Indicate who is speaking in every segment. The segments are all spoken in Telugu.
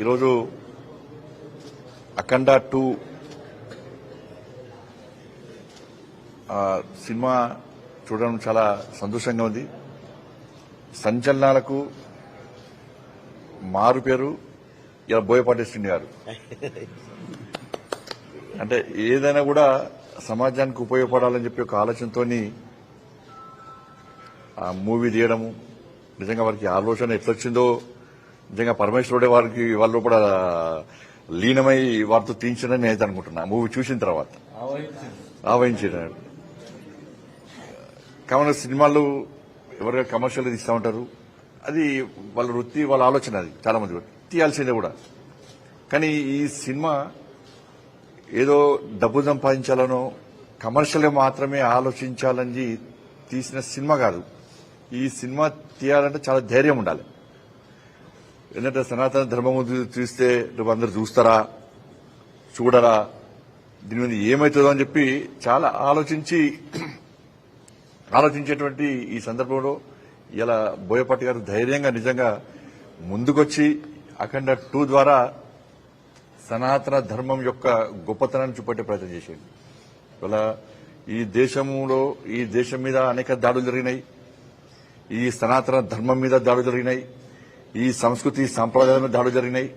Speaker 1: ఈరోజు అఖండ టూ సినిమా చూడడం చాలా సంతోషంగా ఉంది. సంచలనాలకు మారు పేరు ఇలా బోయపాటి శ్రీని గారు. అంటే ఏదైనా కూడా సమాజానికి ఉపయోగపడాలని చెప్పి ఒక ఆలోచనతోని ఆ మూవీ తీయడము నిజంగా వారికి ఆలోచన ఎట్లొచ్చిందో నిజంగా పరమేశ్వరుడే వారికి వాళ్ళు కూడా లీనమై వారితో తీయించడని నేను అనుకుంటున్నా. మూవీ చూసిన తర్వాత. ఆవహించాడు. కావున సినిమాలు ఎవరైనా కమర్షియల్ తీస్తూ ఉంటారు. అది వాళ్ళ వృత్తి వాళ్ళ ఆలోచన అది చాలా మంది కూడా. తీయాల్సిందే కూడా. కానీ ఈ సినిమా ఏదో డబ్బు సంపాదించాలనో కమర్షియల్ మాత్రమే ఆలోచించాలని తీసిన సినిమా కాదు. ఈ సినిమా తీయాలంటే చాలా ధైర్యం ఉండాలి. ఎందుకంటే సనాతన ధర్మం చూస్తే నువ్వు అందరు చూస్తారా చూడరా దీని మీద ఏమవుతుందో అని చెప్పి చాలా ఆలోచించి ఆలోచించేటువంటి ఈ సందర్భంలో ఇలా బోయపాటి గారు ధైర్యంగా నిజంగా ముందుకొచ్చి అఖండ టూ ద్వారా సనాతన ధర్మం యొక్క గొప్పతనాన్ని చూపెట్టే ప్రయత్నం చేసేది ఇలా ఈ దేశంలో ఈ దేశం మీద అనేక దాడులు జరిగినాయి. ఈ సనాతన ధర్మం మీద దాడులు జరిగినాయి. ఈ సంస్కృతి సాంప్రదాయాల మీద దాడులు జరిగినాయి.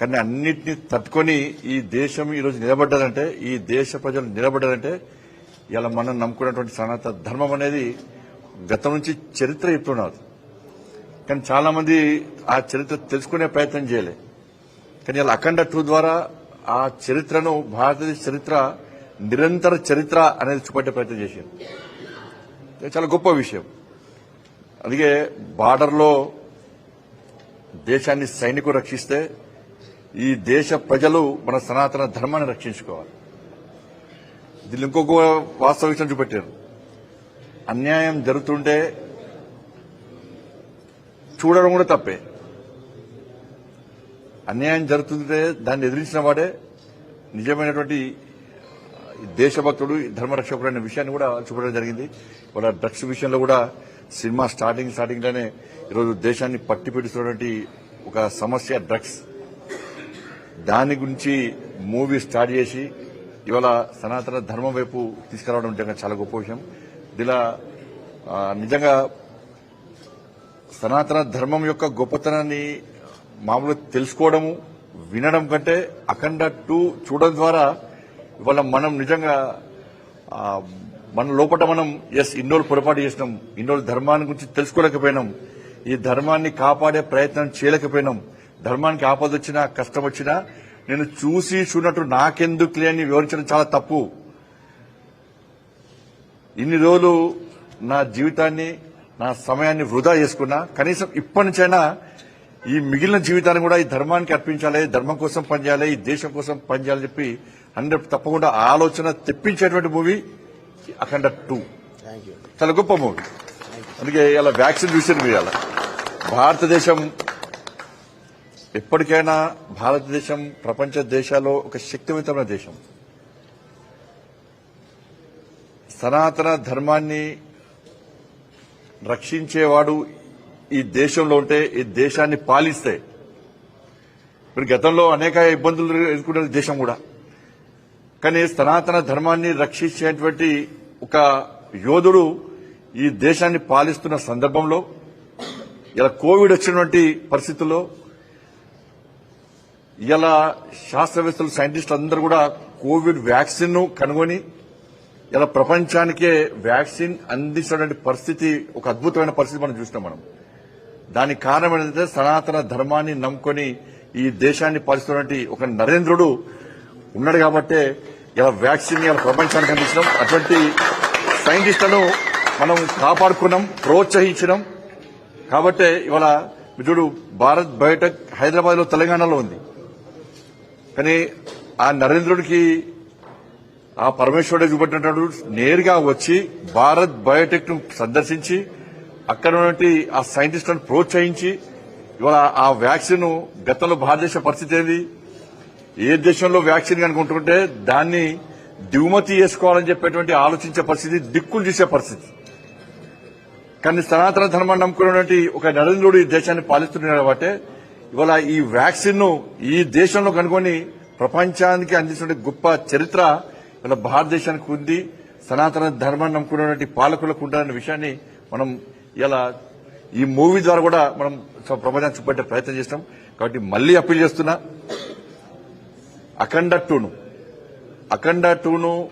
Speaker 1: కానీ అన్నింటినీ తట్టుకొని ఈ దేశం ఈరోజు నిలబడ్డారంటే ఈ దేశ ప్రజలు నిలబడ్డారంటే ఇలా మనం నమ్ముకున్నటువంటి సనాతన ధర్మం అనేది గతం నుంచి చరిత్ర చెప్తున్నారు. కానీ చాలా మంది ఆ చరిత్ర తెలుసుకునే ప్రయత్నం చేయలే. కానీ ఇలా అఖండ టూ ద్వారా ఆ చరిత్రను భారతదేశ చరిత్ర నిరంతర చరిత్ర అనేది చూపెట్టే ప్రయత్నం చేసింది ఇది చాలా గొప్ప విషయం. అందుకే బార్డర్లో దేశాన్ని సైనికులు రక్షిస్తే ఈ దేశ ప్రజలు మన సనాతన ధర్మాన్ని రక్షించుకోవాలి. దీన్ని ఇంకొక వాస్తవ విషయం చూపెట్టారు. అన్యాయం జరుగుతుంటే చూడడం కూడా తప్పే. అన్యాయం జరుగుతుంటే దాన్ని ఎదిరించిన వాడే నిజమైనటువంటి దేశభక్తుడు ధర్మరక్షకుడు అనే విషయాన్ని కూడా చూపడం జరిగింది. వాళ్ళ డ్రగ్స్ విషయంలో కూడా సినిమా స్టార్టింగ్ స్టార్టింగ్లోనే ఈరోజు దేశాన్ని పట్టి పెడుతున్నటువంటి ఒక సమస్య డ్రగ్స్. దాని గురించి మూవీ స్టార్ట్ చేసి ఇవాళ సనాతన ధర్మం వైపు తీసుకురావడం నిజంగా చాలా గొప్ప విషయం. ఇలా నిజంగా సనాతన ధర్మం యొక్క గొప్పతనాన్ని మామూలుగా తెలుసుకోవడము వినడం కంటే అఖండ టూ చూడడం ద్వారా ఇవాళ మనం నిజంగా మన లోపల మనం ఎస్ ఇన్నోళ్ళు పొరపాటు చేసినాం. ఇన్నోళ్ళు ధర్మాన్ని గురించి తెలుసుకోలేకపోయినాం. ఈ ధర్మాన్ని కాపాడే ప్రయత్నం చేయలేకపోయినాం. ధర్మానికి ఆపద వచ్చినా కష్టం వచ్చినా నేను చూసి చూడనట్టు నాకెందుకు లేని వివరించడం చాలా తప్పు. ఇన్ని రోజులు నా జీవితాన్ని నా సమయాన్ని వృధా చేసుకున్నా కనీసం ఇప్పటి నుంచైనా ఈ మిగిలిన జీవితాన్ని కూడా ఈ ధర్మానికి అర్పించాలి ధర్మం కోసం పనిచేయాలి ఈ దేశం కోసం పనిచేయాలని చెప్పి హండ్రెడ్ తప్పకుండా ఆలోచన తెప్పించేటువంటి మూవీ. అఖండ టూ. చాలా గొప్ప మూవీ. అందుకే ఇలా వ్యాక్సిన్ చూసిన ఇలా. భారతదేశం ఎప్పటికైనా భారతదేశం ప్రపంచ దేశాల్లో ఒక శక్తివంతమైన దేశం. సనాతన ధర్మాన్ని రక్షించేవాడు ఈ దేశంలో ఉంటే ఈ దేశాన్ని పాలిస్తే మీరు గతంలో అనేక ఇబ్బందులు ఎదుర్కొనే దేశం కూడా. కానీ సనాతన ధర్మాన్ని రక్షించేటువంటి ఒక యోధుడు ఈ దేశాన్ని పాలిస్తున్న సందర్భంలో ఇలా కోవిడ్ వచ్చినటువంటి పరిస్థితుల్లో ఇలా శాస్త్రవేత్తలు సైంటిస్టులు అందరూ కూడా కోవిడ్ వ్యాక్సిన్ను కనుగొని ఇలా ప్రపంచానికే వ్యాక్సిన్ అందించినటువంటి పరిస్థితి ఒక అద్భుతమైన పరిస్థితి మనం చూసినాం మనం. దానికి కారణం ఏంటంటే సనాతన ధర్మాన్ని నమ్ముకొని ఈ దేశాన్ని పాలిస్తున్నటువంటి ఒక నరేంద్రుడు ఉన్నాడు కాబట్టే ఇలా వ్యాక్సిన్ ఇలా ప్రపంచానికి అందించడం అటువంటి సైంటిస్టులను మనం కాపాడుకున్నాం ప్రోత్సహించడం కాబట్టి ఇవాళ చూడు భారత్ బయోటెక్ హైదరాబాద్లో తెలంగాణలో ఉంది. కానీ ఆ నరేంద్రుడికి ఆ పరమేశ్వరుడు చూపెట్టినట్టు నేరుగా వచ్చి భారత్ బయోటెక్ను సందర్శించి అక్కడ ఉన్నటువంటి ఆ సైంటిస్టులను ప్రోత్సహించి ఇవాళ ఆ వ్యాక్సిన్ గతంలో భారతదేశ పరిస్థితి ఏది? ఏ దేశంలో వ్యాక్సిన్ కనుకుంటుంటే దాన్ని దిగుమతి చేసుకోవాలని చెప్పేటువంటి ఆలోచించే పరిస్థితి దిక్కులు చూసే పరిస్థితి. కానీ సనాతన ధర్మాన్ని నమ్ముకున్నటువంటి ఒక నరేంద్రుడు ఈ దేశాన్ని పాలిస్తున్నాడు కాబట్టి ఇవాళ ఈ వ్యాక్సిన్ను ఈ దేశంలో కనుగొని ప్రపంచానికి అందించిన గొప్ప చరిత్ర ఇలా భారతదేశానికి ఉంది. సనాతన ధర్మాన్ని నమ్ముకున్నటువంటి పాలకులకు ఉండాలనే విషయాన్ని మనం ఇలా ఈ మూవీ ద్వారా కూడా మనం ప్రపంచాన్ని చూపెట్టే ప్రయత్నం చేస్తాం. కాబట్టి మళ్ళీ అప్పీల్ చేస్తున్నా అఖండ టూను. అఖండ టూను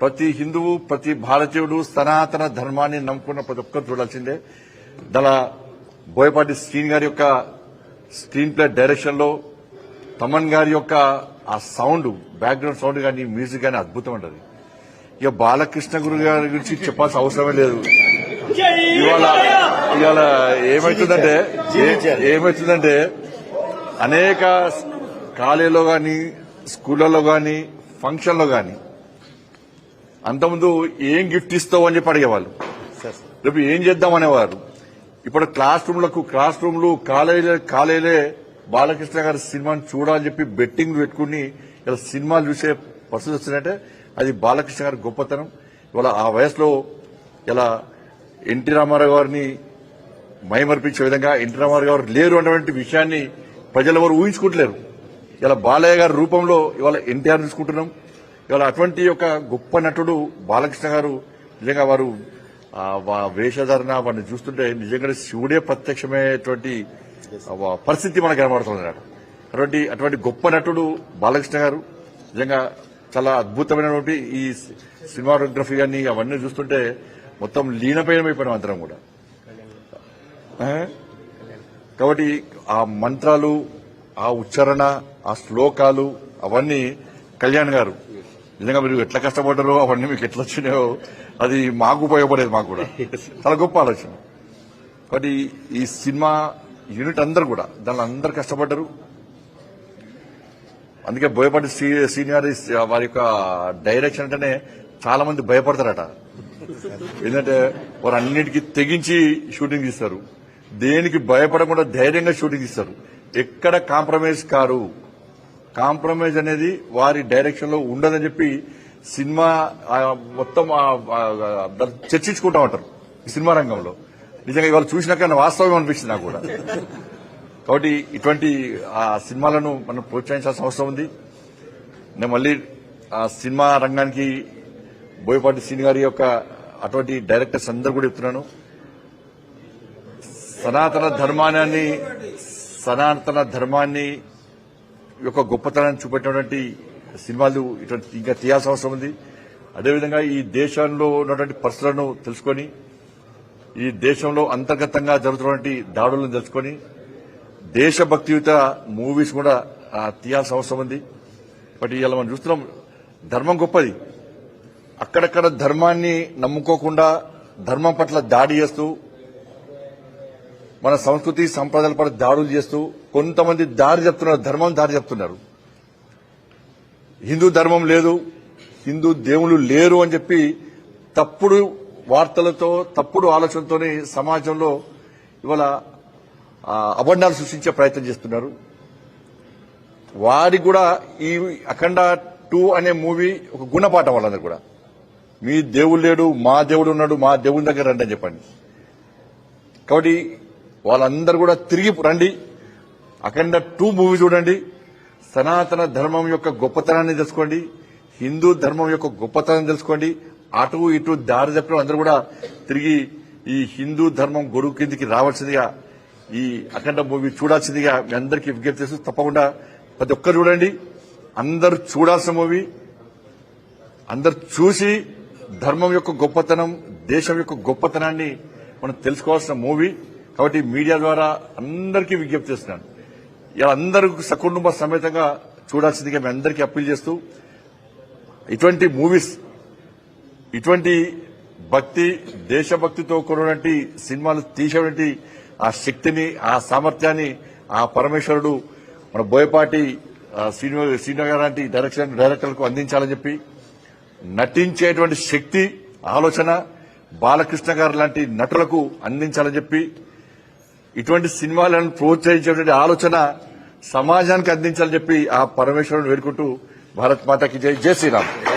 Speaker 1: ప్రతి హిందువు ప్రతి భారతీయుడు సనాతన ధర్మాన్ని నమ్ముకున్న ప్రతి ఒక్కరు చూడాల్సిందే. దళ బోయపాటి శ్రీన్ గారి యొక్క స్క్రీన్ ప్లే డైరెక్షన్లో తమన్ గారి యొక్క ఆ సౌండ్ బ్యాక్గ్రౌండ్ సౌండ్ కానీ మ్యూజిక్ కానీ అద్భుతం ఉంటుంది ఇక బాలకృష్ణ గురు గారి గురించి చెప్పాల్సిన అవసరమే లేదు. ఇవాళ ఇవాళ ఏమైతుందంటే ఏ- ఏమైతుందంటే అనేక కాలేజీలో గాని స్కూళ్ళలో గాని ఫంక్షన్లో గాని అంతకుముందు ఏం గిఫ్ట్ ఇస్తావు అని చెప్పి అడిగేవాళ్ళు. రేపు ఏం చేద్దాం అనేవారు. ఇప్పుడు క్లాస్ రూమ్లకు క్లాస్ రూమ్లు కాలేజీ కాలేజీలే బాలకృష్ణ గారి సినిమాని చూడాలని చెప్పి బెట్టింగ్ పెట్టుకుని ఇలా సినిమాలు చూసే పరిస్థితి వచ్చిందంటే అది బాలకృష్ణ గారి గొప్పతనం. ఇవాళ ఆ వయసులో ఇలా ఎన్టీ రామారావు గారిని మైమర్పించే విధంగా ఎన్టీ రామారావు గారు లేరు అన్నటువంటి విషయాన్ని ప్రజలు ఎవరు ఊహించుకుంటలేరు. ఇలా బాలయ్య గారి రూపంలో ఇవాళ ఎన్టీఆర్ చూసుకుంటున్నాం. ఇవాళ అటువంటి యొక్క గొప్ప నటుడు బాలకృష్ణ గారు నిజంగా వారు వేషధారణ వారిని చూస్తుంటే నిజంగా శివుడే ప్రత్యక్షమైనటువంటి పరిస్థితి మనకు కనబడుతుంది అన్నమాట. అటువంటి అటువంటి గొప్ప నటుడు బాలకృష్ణ గారు నిజంగా చాలా అద్భుతమైనటువంటి ఈ సినిమాటోగ్రఫీ కానీ అవన్నీ చూస్తుంటే మొత్తం లీనపైనమైపోయినాం అందరం కూడా. కాబట్టి ఆ మంత్రాలు ఆ ఉచ్చారణ ఆ శ్లోకాలు అవన్నీ కళ్యాణ్ గారు. నిజంగా మీరు ఎట్లా కష్టపడ్డారో అవన్నీ మీకు ఎట్లా వచ్చినాయో అది మాకు ఉపయోగపడేది మాకు కూడా. చాలా గొప్ప ఆలోచన. కాబట్టి ఈ సినిమా యూనిట్ అందరు కూడా దానిలో అందరు కష్టపడ్డారు. అందుకే భయపడి సీనియర్ వారి యొక్క డైరెక్షన్ అంటేనే చాలా మంది భయపడతారట. ఎందుకంటే వారు అన్నిటికీ తెగించి షూటింగ్ తీస్తారు. దేనికి భయపడకుండా ధైర్యంగా షూటింగ్ తీస్తారు. ఎక్కడ కాంప్రమైజ్ కారు? కాంప్రమైజ్ అనేది వారి డైరెక్షన్లో ఉండదని చెప్పి సినిమా మొత్తం చర్చించుకుంటా ఉంటారు ఈ సినిమా రంగంలో. నిజంగా ఇవాళ చూసినాక వాస్తవం అనిపిస్తుంది నాకు కూడా. కాబట్టి ఇటువంటి ఆ సినిమాలను మనం ప్రోత్సహించాల్సిన అవసరం ఉంది. నేను మళ్ళీ ఆ సినిమా రంగానికి బోయపాటి శ్రీని గారి యొక్క అటువంటి డైరెక్టర్స్ అందరూ కూడా చెప్తున్నాను. సనాతన ధర్మాన్ని సనాతన ధర్మాన్ని యొక్క గొప్పతనాన్ని చూపెట్టినటువంటి సినిమాలు ఇటువంటి ఇంకా తీయాల్సిన అవసరం ఉంది. అదేవిధంగా ఈ దేశంలో ఉన్నటువంటి పరిస్థితులను తెలుసుకొని ఈ దేశంలో అంతర్గతంగా జరుగుతున్నటువంటి దాడులను తెలుసుకొని దేశభక్తియుత మూవీస్ కూడా తీయాల్సిన అవసరం ఉంది. బట్ ఇలా మనం చూస్తున్నాం ధర్మం గొప్పది. అక్కడక్కడ ధర్మాన్ని నమ్ముకోకుండా ధర్మం పట్ల దాడి చేస్తూ మన సంస్కృతి సంప్రదాయాల పట్ల దాడులు చేస్తూ కొంతమంది దారి చెప్తున్నారు ధర్మం దారి చెప్తున్నారు. హిందూ ధర్మం లేదు హిందూ దేవుళ్ళు లేరు అని చెప్పి తప్పుడు వార్తలతో తప్పుడు ఆలోచనతోనే సమాజంలో ఇవాళ అబండాలు సృష్టించే ప్రయత్నం చేస్తున్నారు. వారికి కూడా ఈ అఖండ టూ అనే మూవీ ఒక గుణపాఠం వాళ్ళందరూ కూడా. మీ దేవుడు లేడు మా దేవుడు ఉన్నాడు మా దేవుని దగ్గర రండి అని చెప్పండి. కాబట్టి వాళ్ళందరూ కూడా తిరిగి రండి. అఖండ టూ మూవీ చూడండి. సనాతన ధర్మం యొక్క గొప్పతనాన్ని తెలుసుకోండి. హిందూ ధర్మం యొక్క గొప్పతనాన్ని తెలుసుకోండి. అటు ఇటు దారి తప్పిన అందరూ కూడా తిరిగి ఈ హిందూ ధర్మం గొడుగు కిందికి రావాల్సిందిగా ఈ అఖండ మూవీ చూడాల్సిందిగా మీ అందరికీ విజ్ఞప్తి చేస్తూ తప్పకుండా ప్రతి ఒక్కరు చూడండి. అందరూ చూడాల్సిన మూవీ. అందరు చూసి ధర్మం యొక్క గొప్పతనం దేశం యొక్క గొప్పతనాన్ని మనం తెలుసుకోవాల్సిన మూవీ. కాబట్టి మీడియా ద్వారా అందరికీ విజ్ఞప్తి చేస్తున్నాను. ఇలా అందరూ సకుటుంబ సమేతంగా చూడాల్సిందిగా మేము అందరికీ అప్పీల్ చేస్తూ ఇటువంటి మూవీస్ ఇటువంటి భక్తి దేశభక్తితో కూడినటువంటి సినిమాలు తీసేటువంటి ఆ శక్తిని ఆ సామర్థ్యాన్ని ఆ పరమేశ్వరుడు మన బోయపాటి ఆ, శ్రీను లాంటి డైరెక్షన్ డైరెక్టర్లకు అందించాలని చెప్పి నటించేటువంటి శక్తి ఆలోచన బాలకృష్ణ గారు లాంటి నటులకు అందించాలని చెప్పి ఇటువంటి సినిమాలను ప్రోత్సహించేటువంటి ఆలోచన సమాజానికి అందించాలని చెప్పి ఆ పరమేశ్వరుని వేడుకుంటూ భారత్ మాతకి జై. జై శ్రీరామ్.